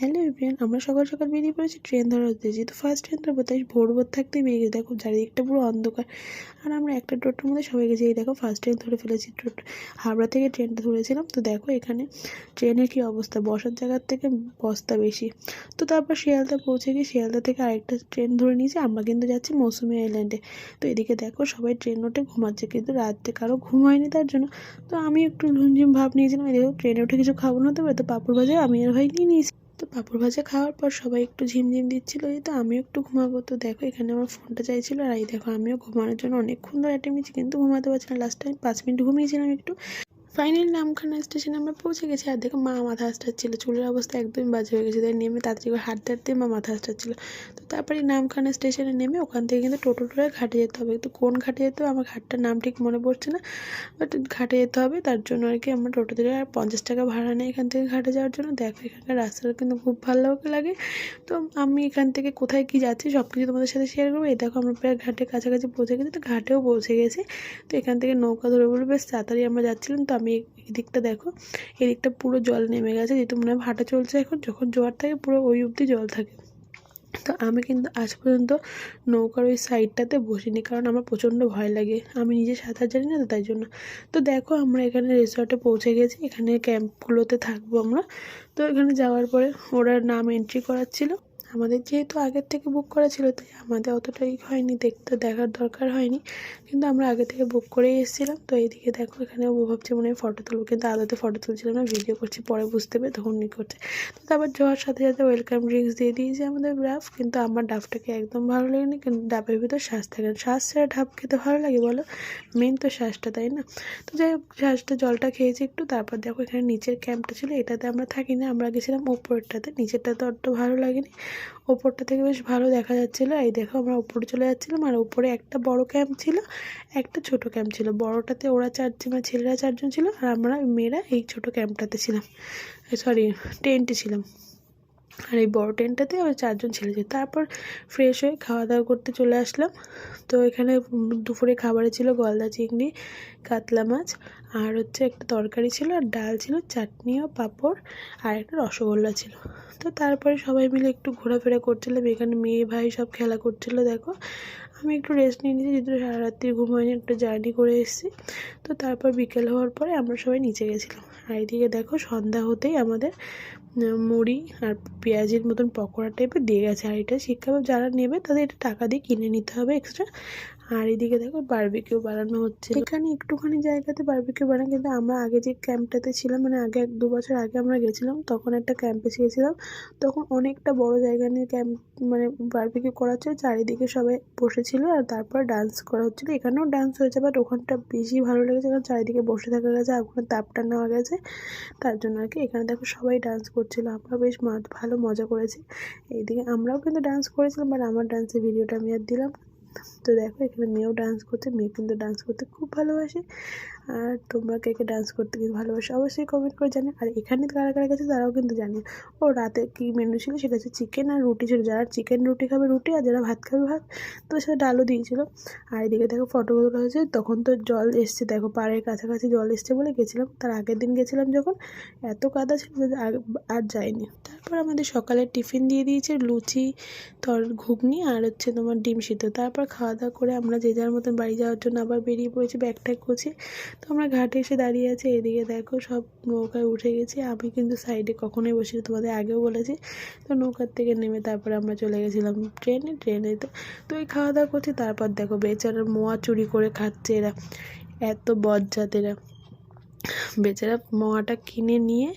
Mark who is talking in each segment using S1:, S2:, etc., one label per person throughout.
S1: Hello everyone আমরা সকাল সকাল বেরিয়ে পড়েছি ট্রেন ধরার উদ্দেশ্যে। তো ফার্স্ট ট্রেন ধরবো, তাই ভোর ভোর থাকতেই বেরিয়ে গেছি দেখো চারিদিকটা পুরো অন্ধকার। আর আমরা একটা টোটোর মধ্যে সবাই গেছি, এই দেখো ফার্স্ট ট্রেন ধরে ফেলেছি টোটো, হাওড়া থেকে ট্রেনটা ধরেছিলাম। তো দেখো এখানে ট্রেনের কী অবস্থা? বসার জায়গার থেকে বস্তা বেশি। তো তারপর শিয়ালদা পৌঁছে গিয়ে শিয়ালদা থেকে আরেকটা ট্রেন ধরে নিয়েছি। আমরা কিন্তু যাচ্ছি মৌসুমি আইল্যান্ডে তো এদিকে দেখো সবাই ট্রেন ওঠে ঘুমাচ্ছে, কিন্তু রাত্রে কারও ঘুম হয়নি তার জন্য। তো আমি একটু ঝুমঝিম ভাব নিয়েছিলাম এদিকে ট্রেনে উঠে কিছু খাব না তো তো পাঁপড় ভাজা আমি আর ভাই নিয়ে নিয়েছি। তো পাঁপড় ভাজা খাওয়ার পর সবাই একটু ঝিমঝিম দিচ্ছিল তো আমিও একটু ঘুমাবো। তো দেখো, এখানে আমার ফোনটা চাইছিল আর এই দেখো, আমিও ঘুমানোর জন্য অনেকক্ষণ ধরে নিচ্ছি, কিন্তু ঘুমাতে পারছি না। লাস্ট টাইম পাঁচ মিনিট ঘুমিয়েছিলাম একটু। ফাইনালি নামখানা স্টেশনে আমরা পৌঁছে গেছি। আর দেখো মা মাথা আসটাচ্ছিল চুলের অবস্থা একদমই বাজে হয়ে গেছে। তাই নেমে তাড়াতাড়ি করে হাঁটতে হাঁটতে মা মাথা আসটাচ্ছিল তো তারপরে নামখানা স্টেশনে নেমে ওখান থেকে কিন্তু টোটো টোটো ঘাটে যেতে হবে। তো কোন ঘাটে যেতে হবে? আমার ঘাটটার নাম ঠিক মনে পড়ছে না। বাট ঘাটে যেতে হবে। তার জন্য আর কি আমরা টোটো থেকে আর পঞ্চাশ টাকা ভাড়া নেই এখান থেকে ঘাটে যাওয়ার জন্য। দেখো এখানকার রাস্তাটা কিন্তু খুব ভালো লাগে। তো আমি এখান থেকে কোথায় কী যাচ্ছি সব কিছু তোমাদের সাথে শেয়ার করব। এই দেখো আমরা প্রায় ঘাটে কাছাকাছি পৌঁছে গেছি। তো ঘাটেও পৌঁছে গেছি। তো এখান থেকে নৌকা ধরে বলে বেশ, তাড়াতাড়ি আমরা যাচ্ছিলাম। তো আমি এদিকটা দেখো, এদিকটা পুরো জল নেমে গেছে, যেহেতু মনে হয় ভাটা চলছে এখন, যখন জোয়ার থাকে পুরো ওই অবধি জল থাকে। তো আমি কিন্তু আজ পর্যন্ত নৌকার ওই সাইডটাতে বসিনি, কারণ আমার প্রচণ্ড ভয় লাগে। আমি নিজে সাঁতার জানি না তো তাই জন্য। তো দেখো আমরা এখানে রিসর্টে পৌঁছে গেছি, এখানে ক্যাম্পগুলোতে থাকব আমরা। তো এখানে যাওয়ার পরে ওরা নাম এন্ট্রি করাচ্ছিলো। আমাদের যেহেতু আগের থেকে বুক করা ছিল, তাই আমাদের অতটাই হয়নি, দেখতে দেখার দরকার হয়নি। কিন্তু আমরা আগে থেকে বুক করেই এসেছিলাম, তো এইদিকে দেখো এখানে ও ভাবছে মনে হয় ফটো তুলবো, কিন্তু আদতে ফটো তুলছিলাম না ভিডিও করছি, পরে বুঝতে পেরে তখন নি করছে। তো তারপর যাওয়ার সাথে সাথে ওয়েলকাম ড্রিঙ্কস দিয়ে দিয়েছে আমাদের ডাব কিন্তু আমার ডাবটাকে একদম ভালো লাগেনি, কিন্তু ডাবের ভিতর শ্বাস থাকে। না শ্বাস ছাড়া ডাব খেতে ভালো লাগে বলো? মেন তো শ্বাসটা, তাই না? তো যাই হোক, শ্বাসটা, জলটা খেয়েছি একটু, তারপর দেখো এখানে নিচের ক্যাম্পটা ছিল, এটাতে আমরা থাকি না, আমরা গেছিলাম উপরেরটাতে, নিচেরটা তো অত ভালো লাগেনি। ওপরটা থেকে বেশ ভালো দেখা যাচ্ছিল। এই দেখো আমরা ওপরে চলে যাচ্ছিলাম আর ওপরে একটা বড় ক্যাম্প ছিল, একটা ছোট ক্যাম্প ছিল। বড়টাতে ওরা চারজন ছেলেরা চারজন ছিল আর আমরা মেয়েরা এই ছোট ক্যাম্পটাতে ছিলাম। সরি টেন্টে ছিলাম। আর এই বড় টেন্টটাতে ওই চারজন ছেলে ছিল। তারপর ফ্রেশ হয়ে খাওয়া দাওয়া করতে চলে আসলাম। তো এখানে দুপুরে খাবারে ছিল গলদা চিংড়ি, কাতলা মাছ, আর হচ্ছে একটা তরকারি ছিল, আর ডাল ছিল, চাটনি ও পাঁপড়, আর একটা রসগোল্লা ছিল। তো তারপরে সবাই মিলে একটু ঘোরাফেরা করছিলাম। এখানে মেয়ে, ভাই সব খেলা করছিল, দেখো। আমি একটু রেস্ট নিয়ে নিয়েছি, যেহেতু সারা রাত্রি ঘুম হয়নি একটু জার্নি করে এসেছি। তো তারপর বিকেল হওয়ার পরে আমরা সবাই নিচে গেছিলাম। আর এইদিকে দেখো সন্ধ্যা হতেই আমাদের মুড়ি আর পেঁয়াজের মতন পকোড়া টাইপের দিয়ে গেছে। আর এটা শিক্ষা যারা নেবে তাদের এটা টাকা দিয়ে কিনে নিতে হবে এক্সট্রা আর এদিকে দেখো বারবিকিউ বানানো হচ্ছে। এখানে একটুখানি জায়গাতে বারবিকিউ বানায় কিন্তু আমরা আগে যে ক্যাম্পটাতে ছিলাম মানে আগে এক দু বছর আগে আমরা গেছিলাম, তখন একটা ক্যাম্পে গিয়েছিলাম তখন অনেকটা বড় জায়গা নিয়ে ক্যাম্প মানে বারবিকিউ করা হচ্ছে চারিদিকে সবাই বসেছিল আর তারপর ডান্স করা হচ্ছিল। এখানেও ডান্স হয়েছে বাট ওখানটা বেশি ভালো লেগেছে, কারণ চারিদিকে বসে থাকা গেছে, আর ওখানে তাপটা নেওয়া গেছে। তার জন্য আর কি এখানে দেখো সবাই ডান্স করছিল, আমরা বেশ ভালো মজা করেছি। এইদিকে আমরাও কিন্তু ডান্স করেছিলাম বাট আমার ডান্সের ভিডিওটা আমি আর দিলাম তো দেখো এখানে মেয়েও ডান্স করছে, মেয়ে কিন্তু ডান্স করতে খুব ভালোবাসে। আর তোমরা কে কে ডান্স করতে কিন্তু ভালোবাসো। অবশ্যই কমেন্ট করে জানি আর এখানে কারা কারা গেছে তারাও কিন্তু জানে ও রাতে কী মেনু ছিল সেটা হচ্ছে চিকেন আর রুটি ছিল। যারা চিকেন রুটি খাবে রুটি আর যারা ভাত খাবে ভাত, তো সেটা ডালও দিয়েছিলো। আর এদিকে দেখো ফটোগুলো হয়েছে। তখন তো জল এসছে। দেখো পাড়ের কাছাকাছি জল এসছে বলে গেছিলাম। তার আগের দিন গেছিলাম যখন। এত কাদা ছিল আর যায়নি। তারপর আমাদের সকালে টিফিন দিয়ে দিয়েছে লুচি, তর ঘুগনি আর হচ্ছে তোমার ডিম সিদ্ধ। তারপর খাওয়া দাওয়া করে আমরা যে যার মতন বাড়ি যাওয়ার জন্য আবার বেরিয়ে পড়েছি ব্যাগ ট্যাগ করছি তো আমরা ঘাটে এসে দাঁড়িয়ে আছি, এদিকে দেখো সব নৌকায় উঠে গেছি। আমি কিন্তু সাইডে কখনোই বসি তোমাদের আগেও বলেছি। তো নৌকার থেকে নেমে তারপরে আমরা চলে গেছিলাম ট্রেনে ট্রেনে তো তো এই খাওয়া দাওয়া করছি, তারপর দেখো বেচারা মোয়া চুরি করে খাচ্ছে এরা, এত বজ্জাতেরা বেচারা মোয়াটা কিনে নিয়ে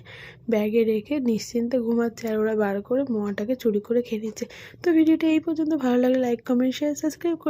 S1: ব্যাগে রেখে নিশ্চিন্তে ঘুমাচ্ছে আর ওরা বার করে মোয়াটাকে চুরি করে খেয়ে নিচ্ছে। তো ভিডিওটা এই পর্যন্ত, ভালো লাগলে লাইক কমেন্ট শেয়ার সাবস্ক্রাইব করে